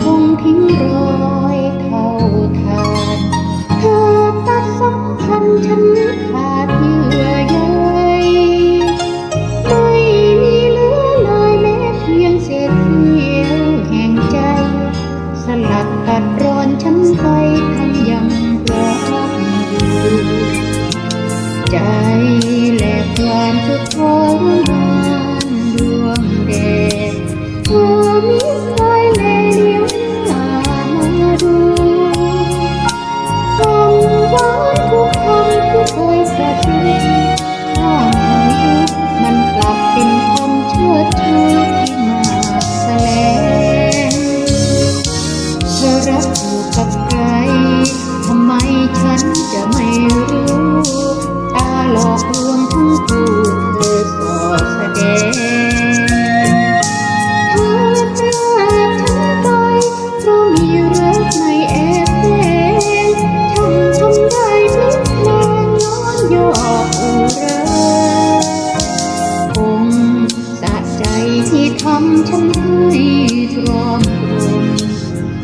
คงทิ้งรอยเท่าทานเธอตัสัมพันธ์ฉันขาดเยื่อใยไม่มีเหลือเลยแม้เพียงเศษเสี้ยแห่งใจ สลัดตัดรอนฉันไปทั้ยังรักอยู่ใจและความสุดท้อ ทำฉันให้ตรอมตรม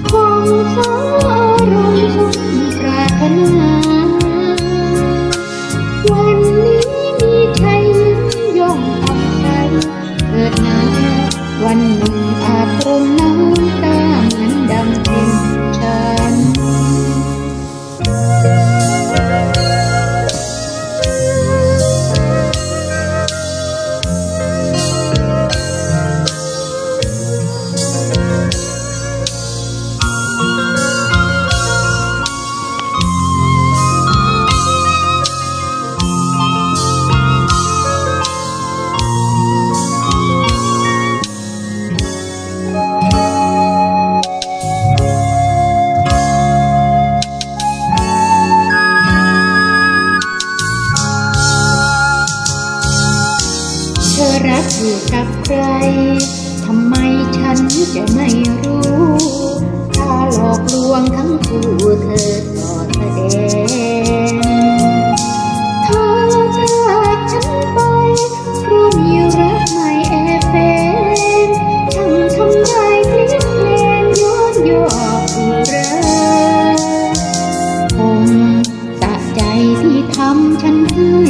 คงสารมณ์สมปรารถนา วันนี้มีใครยิ้มย่องอับใจเกิดนาวันหนึ่งอาจตรงน้ำ อยู่กับใคร ทำไมฉันจะไม่รู้ ถ้าหลอกลวงทั้งคู่เธอสอดแสดงเธอพรากฉันไปเพราะมีรักไม่แอบแฝงช่างทำได้พลิกแปลงย้อนยอกอุราคงสะใจที่ทำฉันให้